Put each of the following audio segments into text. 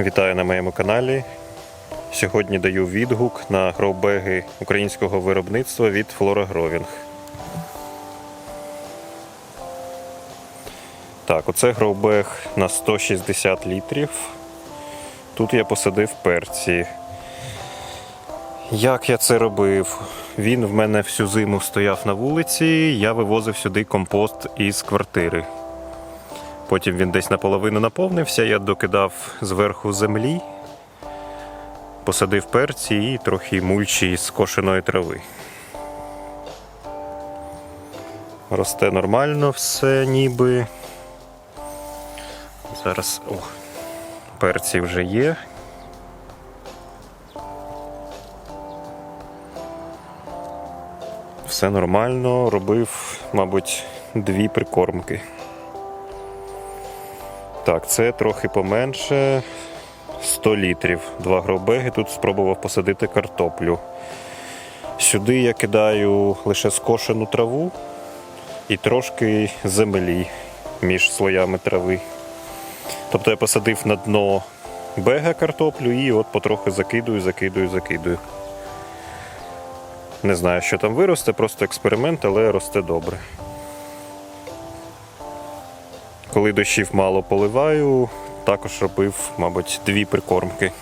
Вітаю на моєму каналі. Сьогодні даю відгук на гроубеги українського виробництва від Flora Growing. Так, оце гроубег на 160 літрів. Тут я посадив перці. Як я це робив? Він в мене всю зиму стояв на вулиці, я вивозив сюди компост із квартири. Потім він десь наполовину наповнився, я докидав зверху землі, посадив перці і трохи мульчі з кошеної трави. Росте нормально все ніби. Зараз о, перці вже є. Все нормально, робив, мабуть, дві прикормки. Так, це трохи поменше 100 літрів. Два гробеги. Тут спробував посадити картоплю. Сюди я кидаю лише скошену траву і трошки землі між слоями трави. Тобто я посадив на дно бега картоплю і от потрохи закидую, закидую, закидую. Не знаю, що там виросте, просто експеримент, але росте добре. Коли дощів мало поливаю, також робив, мабуть, дві прикормки.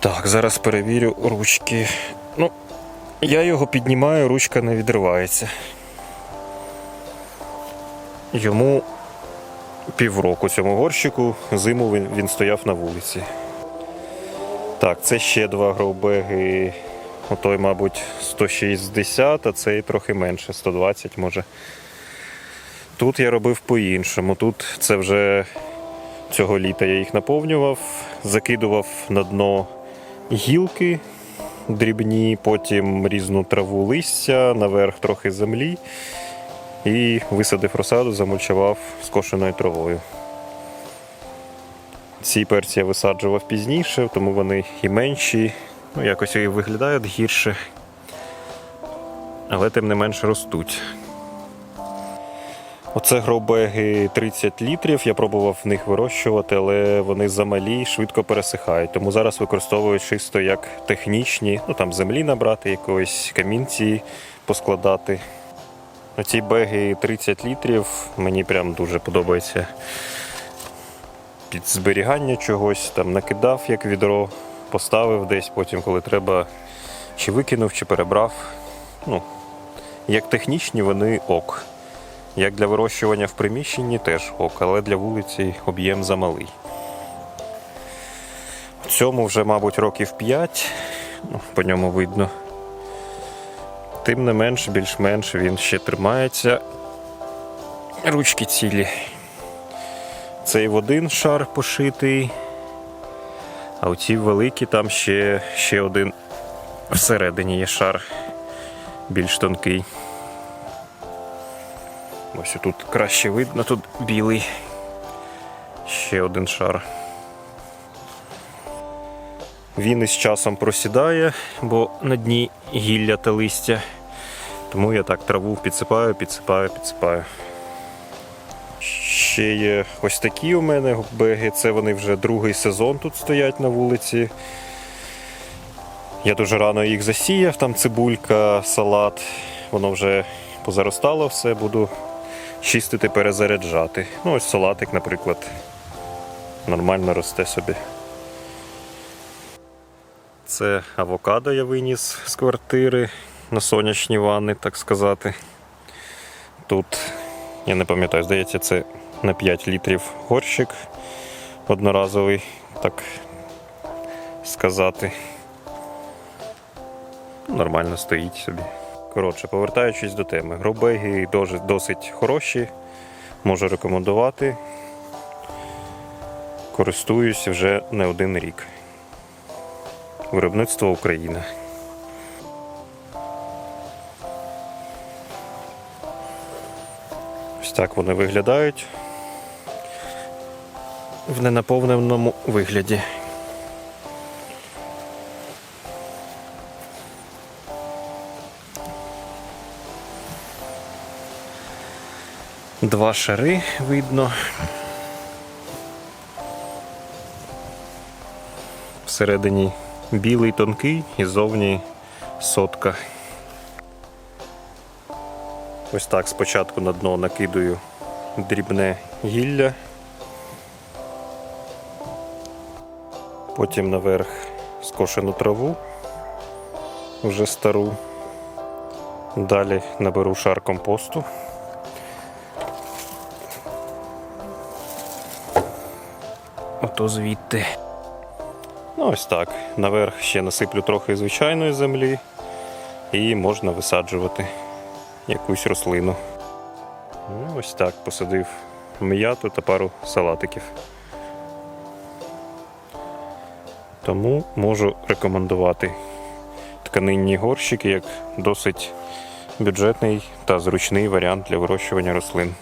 Так, зараз перевірю ручки. Ну, я його піднімаю, ручка не відривається. Йому півроку цьому горщику, зиму він, він стояв на вулиці. Так, це ще два гроубеги. Отой, мабуть, 160, а цей трохи менше, 120 може. Тут я робив по-іншому. Тут це вже цього літа я їх наповнював, закидував на дно гілки дрібні, потім різну траву листя, наверх трохи землі і висадив розсаду, замульчував скошеною травою. Ці перці я висаджував пізніше, тому вони і менші, ну якось і виглядають гірше, але тим не менше ростуть. Оце гроубеги 30 літрів. Я пробував в них вирощувати, але вони замалі, швидко пересихають. Тому зараз використовую чисто як технічні, ну там землі набрати, якоїсь камінці поскладати. Оці беги 30 літрів. Мені прям дуже подобається під зберігання чогось, там накидав як відро, поставив десь, потім, коли треба, чи викинув, чи перебрав. Ну, як технічні, вони ок. Як для вирощування в приміщенні теж ок, але для вулиці об'єм замалий. В цьому вже, мабуть, років 5, ну, по ньому видно. Тим не менш, більш-менш він ще тримається. Ручки цілі. Цей в один шар пошитий, а у ці великі там ще, ще один всередині є шар більш тонкий. Ось тут краще видно, тут білий. Ще один шар. Він із часом просідає, бо на дні гілля та листя. Тому я так траву підсипаю, підсипаю, підсипаю. Ще є ось такі у мене беги. Це вони вже другий сезон тут стоять на вулиці. Я дуже рано їх засіяв, там цибулька, салат. Воно вже позаростало все, буду чистити, перезаряджати. Ну, ось салатик, наприклад, нормально росте собі. Це авокадо я виніс з квартири на сонячні ванни, так сказати. Тут, я не пам'ятаю, здається, це на 5 літрів горщик одноразовий, так сказати. Нормально стоїть собі. Коротше, повертаючись до теми, гробеги дуже, досить хороші, можу рекомендувати. Користуюсь вже не один рік. Виробництво Україна. Ось так вони виглядають в ненаповненому вигляді. Два шари видно. Всередині білий тонкий і зовні сотка. Ось так спочатку на дно накидаю дрібне гілля. Потім наверх скошену траву, вже стару. Далі наберу шар компосту. Ото звідти. Ну, ось так. Наверх ще насиплю трохи звичайної землі і можна висаджувати якусь рослину. Ну, ось так посадив м'яту та пару салатиків. Тому можу рекомендувати тканинні горщики як досить бюджетний та зручний варіант для вирощування рослин.